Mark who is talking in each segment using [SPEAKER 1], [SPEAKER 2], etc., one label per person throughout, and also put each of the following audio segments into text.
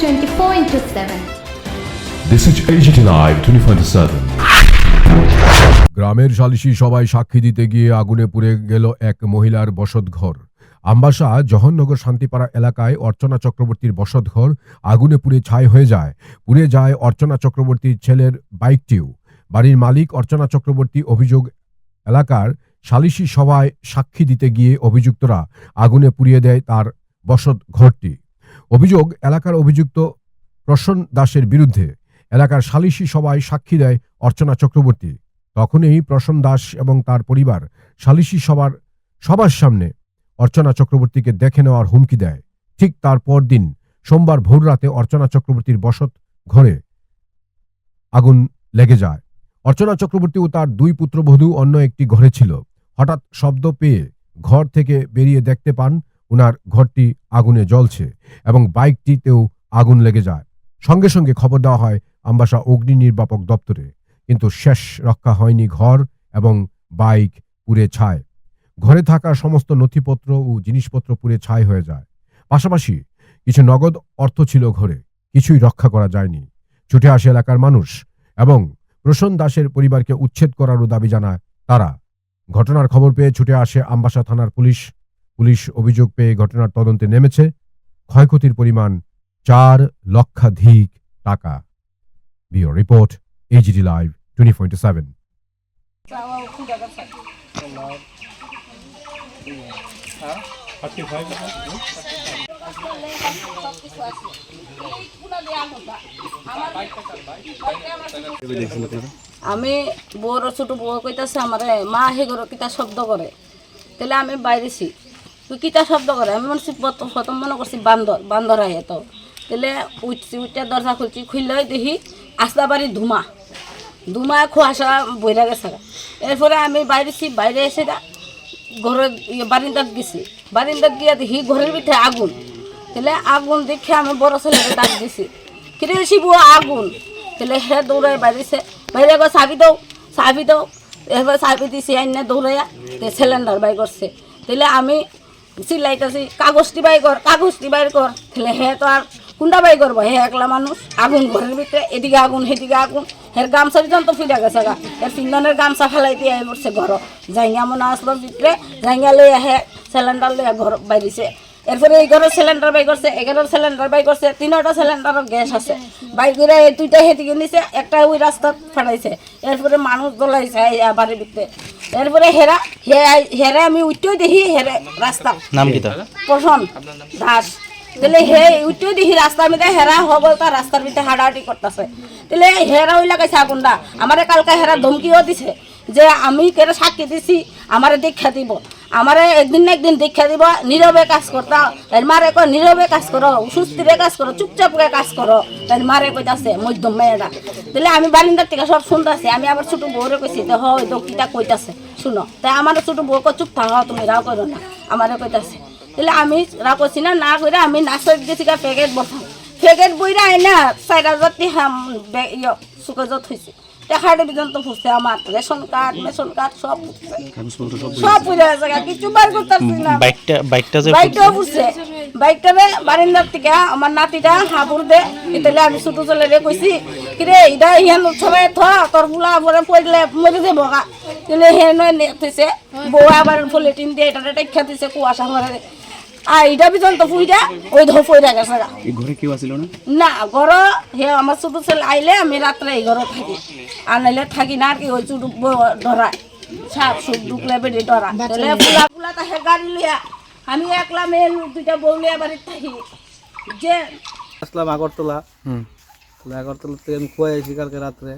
[SPEAKER 1] 24 into 7.
[SPEAKER 2] This is AGT Live 24/7.
[SPEAKER 3] গ্রামের সালিশি সবাই সাক্ষী দিতে গিয়ে আগুনে পুড়ে গেল এক মহিলার বসতঘর আম্বাসা জহরনগর শান্তিপাড়া এলাকায় অর্চনা চক্রবর্তীর বসতঘর আগুনে পুড়ে ছাই হয়ে যায় পুড়ে যায় অর্চনা চক্রবর্তীর ছেলের বাইকটিও বাড়ির মালিক অর্চনা চক্রবর্তী অভিযোগ এলাকার সালিশি সভায় সাক্ষী দিতে গিয়ে অভিযুক্তরা আগুনে পুড়িয়ে দেয় তার বসত ঘরটি অভিযোগ এলাকার অভিযুক্ত প্রসন্ন দাসের বিরুদ্ধে। এলাকার সালিশি সভায় সাক্ষী দেয় অর্চনা চক্রবর্তী। তখনই প্রসন্ন দাস এবং তার পরিবার সালিশি সবার সবার সামনে অর্চনা চক্রবর্তীকে দেখে নেওয়ার হুমকি দেয়। ঠিক তার পরদিন সোমবার ভোর রাতে অর্চনা চক্রবর্তীর বসত ঘরে আগুন লেগে যায়। অর্চনা চক্রবর্তী ও তার দুই পুত্রবধূ অন্য একটি ঘরে ছিল। হঠাৎ শব্দ পেয়ে ঘর থেকে বেরিয়ে দেখতে পান উনার ঘরটি আগুনে জ্বলছে এবং বাইকটিতেও আগুন লেগে যায়। সঙ্গে সঙ্গে খবর দেওয়া হয় আম্বাসা অগ্নি নির্বাপক দপ্তরে। কিন্তু শেষ রক্ষা হয়নি ঘর এবং বাইক পুড়ে ছায় ঘরে থাকা সমস্ত নথিপত্র ও জিনিসপত্র পুড়ে ছাই হয়ে যায়। পাশাপাশি কিছু নগদ অর্থ ছিল ঘরে, কিছুই রক্ষা করা যায়নি। ছুটে আসে এলাকার মানুষ এবং প্রসন্ন দাসের পরিবারকে উচ্ছেদ করারও দাবি জানায় তারা। ঘটনার খবর পেয়ে ছুটে আসে আম্বাসা থানার পুলিশ। পুলিশ অভিযোগ পেয়ে ঘটনার তদন্তে নেমেছে। ক্ষয়ক্ষতির পরিমাণ চার লক্ষাধিক টাকা। Bio report HD live twenty four seven
[SPEAKER 4] আমি বউর ছোট বউ কইতাছে, আমার মা হে ঘর কিতা শব্দ করে। তাহলে আমি বাইরেছি। তুই কিতা শব্দ করে? আমি মনে প্রথম মনে করছি বান্দর বান্দর আয় তো তাহলে উঠছি উঠতে দরজা খুলছি, খুললে দেখি আস্তা বাড়ি ধুমা। ধুমা কুয়াশা বইরা গেছে। এরপরে আমি বাইরেছি বাইরে এসে ঘরের ইয়ে বারিন্দাত গেছি। বারিন্দাত গিয়ে দেখি ঘরের ভিতরে আগুন। তাহলে আগুন দেখে আমি বড় ছেলেকে ডাক দিছি কিরে শিবু, আগুন। তাহলে হে দৌড়ায় বাইরেছে বাইরে গো চাবি দাও চাবি দাও। এবার চাবি দিছি, আইনে দৌড়াইয়া সিলিন্ডার বাই করছে। তাহলে আমি চিল্লাইতেছি কাগজটি বাই কর কাগজটি বাই কর তাহলে হে তো আর কোনটা বাই করব হে একলা মানুষ। আগুন ঘরের ভিতরে, এদিকে আগুন, সেদিকে আগুন। হের গামছা দিতাম তো ফিরা গেছে গা। এর তিনজনের গামছা ফেলাই দিয়ে পড়ছে ঘর। জাইঙ্গা মনে আসলো ভিতরে, জাইঙ্গা লইয়া হে সিলিন্ডার লইয়া ঘর বাইরিছে। এরপরে এই ঘরের সিলিন্ডার বাই করছে এগারোর সিলিন্ডার বাই করছে, তিনটা সিলিন্ডারও গ্যাস আছে। বাই করে দুইটা হেঁটে নিছে, একটা ওই রাস্তাত ফাটাইছে। এরপরে মানুষ দোলাইছে বাড়ির ভিতরে। এরপরে হেরা হেরা আমি উঠতেও দেখি হেরে রাস্তা
[SPEAKER 5] নাম কি
[SPEAKER 4] পছন্দ দাস তাহলে হে উঠতেও দেখি রাস্তার মধ্যে হেরা হব তার রাস্তার ভিতরে হাঁটাহাঁটি করতেছে তাহলে হেরা ওই লাগাইছে আগুনটা আমারে কালকে হেরা ধমকিও দিছে। যে আমি কেন সাক্ষী দিছি, আমারে দীক্ষা দিব। আমারে একদিন না একদিন দীক্ষা দিব, নীরবে কাজ করতা। এর মারে কয়, নীরবে কাজ করো, সুস্থিরে কাজ করো, চুপচাপ করে কাজ করো। তার মারে কইতাছে, মধ্যম মেয়েরা তাহলে আমি বারিন্দার থেকে সব শুনতেছি, আমি আবার ছোট বউরে কইছি তো হয় তো কিটা কইতাছে, শুনো। তাই আমার ছোট বউ কয়, চুপ থাকো, তুমি রাও করো না। আমারে কইতাছে। তাহলে আমি রা করছি না না করে আমি গেছি গা প্যাকেট বসাম প্যাকেট বইরা না চার হাজার হাম ইয়ে সুকজত হয়েছে দেখার পর্যন্ত ফুসছে আমার রেশন কার্ড রেশন কার্ড সব ফুসছে। সব পুজো হয়েছে গা, কিছু বার করতেছি না।
[SPEAKER 5] বাইকটা বাইকটা যে
[SPEAKER 4] বাইকটাও ফুসছে। বাইকটারে বারিন্দার থেকে আমার নাতিটা হাবুর দে এতালে আমি ছোট ছেলে রে কইছি কিরে এটা ইহান সবাই থ তোর ফুলা পরে পড়লে মরে যাব গা। তাহলে হে নয় নেতেছে বউ আবার পলিটিন দিয়ে এটা টেক্ষা দিছে কুয়াশা মারে আর এটা পর্যন্ত ফুইটা ওই ধর ফইরা গেছে
[SPEAKER 6] এই ঘরে কেউ আসিল না?
[SPEAKER 4] না ঘর হে আমার ছোট ছেলে আইলে আমি রাত্রে এই ঘরে থাকি। আর নাইলে থাকি না আর কি ওই চুট ধরায় সাপ সুপ ঢুকলে বেড়ে ধরা তাহলে ফুলা ফুলা তাহে গাড়ি লিয়া আমি একলা মেয়ে দুইটা বউ লিয়া বাড়িতে থাকি। যে
[SPEAKER 7] আসলাম আগরতলা।
[SPEAKER 5] হুম।
[SPEAKER 7] তাহলে আগরতলা থেকে আমি খুয়াই আইছি কালকে রাত্রে।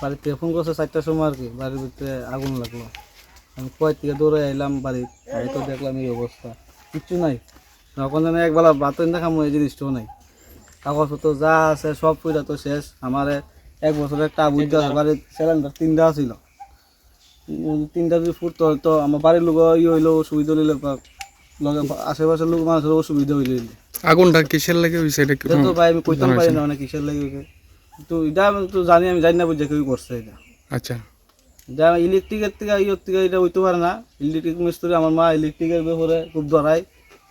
[SPEAKER 7] বাড়ির থেকে ফোন করছে চারটার সময় আর কি বাড়ির ভিতরে আগুন লাগল। আমি খুয়াই থেকে দৌড়ে আইলাম বাড়ি তো দেখলাম এই অবস্থা। কিচ্ছু নাই। তখন যেন একবেলা বাতন দেখাম এই জিনিসটাও নাই। কাগজপত্র যা আছে সব পুরা তো শেষ। আমার এক বছরের একটা বুঝতে বাড়ির সিলিন্ডার তিনটা ছিল তিনটা যদি ফুটতো তো আমার বাড়ির লোক ই হইল সুবিধা হইলে লগে আশেপাশের লোক মানুষের অসুবিধা হইলে।
[SPEAKER 6] আগুনটা কিসের লাগে হইছে? এটা কি
[SPEAKER 7] তো ভাই আমি কইতাম পারি না অনেক কিসের লাগে হইছে। কিন্তু এটা আমি তো জানি আমি জানি না বুঝে কেউ করছে এটা।
[SPEAKER 6] আচ্ছা।
[SPEAKER 7] এটা ইলেকট্রিকের থেকে ইয়ের থেকে এটা হইতে পারে না। ইলেকট্রিক মিস্ত্রি আমার মা ইলেকট্রিকের ব্যাপারে খুব ধরাই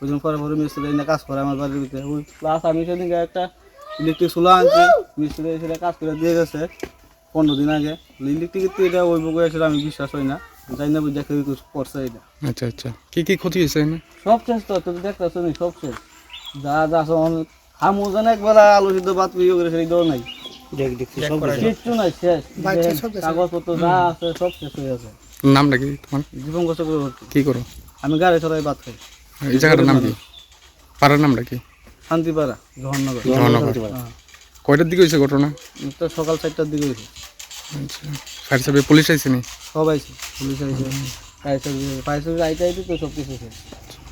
[SPEAKER 7] ওই জন্য পরে পরে মিস্ত্রি এনে কাজ করে আমার বাড়ির ভিতরে। ওই প্লাস আমি সেদিনকে একটা ইলেকট্রিক চুলা আনছি। মিস্ত্রি এসে কাজ করে দিয়ে গেছে পনেরো দিন আগে। ইলেকট্রিকের তো এটা ওই বকে আসলে আমি বিশ্বাস হই না। জানি না বুঝা কেউ কিছু করছে এটা।
[SPEAKER 6] আচ্ছা আচ্ছা। কি কি ক্ষতি হয়েছে
[SPEAKER 7] সব শেষ তো তুই দেখতেছ সব শেষ। যা যা অনেক হামু জানে একবেলা আলু সিদ্ধ ভাত ইয়ে করে সেই দেওয়া নাই কিচ্ছু নাই শেষ। কাগজপত্র যা আছে সব শেষ হয়ে আছে
[SPEAKER 6] নামটা কি তোমার?
[SPEAKER 7] জীবন কষ্ট
[SPEAKER 6] কি করো?
[SPEAKER 7] আমি গাড়ি চড়াই ভাত খাই।
[SPEAKER 6] এই জায়গাটার নাম কি? পাড়ার নামটা কি
[SPEAKER 7] শান্তিপাড়া জহরনগর
[SPEAKER 6] জওয়াননগর
[SPEAKER 7] হ্যাঁ।
[SPEAKER 6] কয়টার দিকে হয়েছে ঘটনা?
[SPEAKER 7] তো সকাল চারটার দিকে হয়েছে।
[SPEAKER 6] আচ্ছা। ফায়ার সার্ভিস পুলিশ আইসেনি
[SPEAKER 7] সব আইছে। পুলিশ আইছে। ফায়ার সার্ভিস ফায়ার সার্ভিস আইতে আইতে তো সব কিছু শেষ।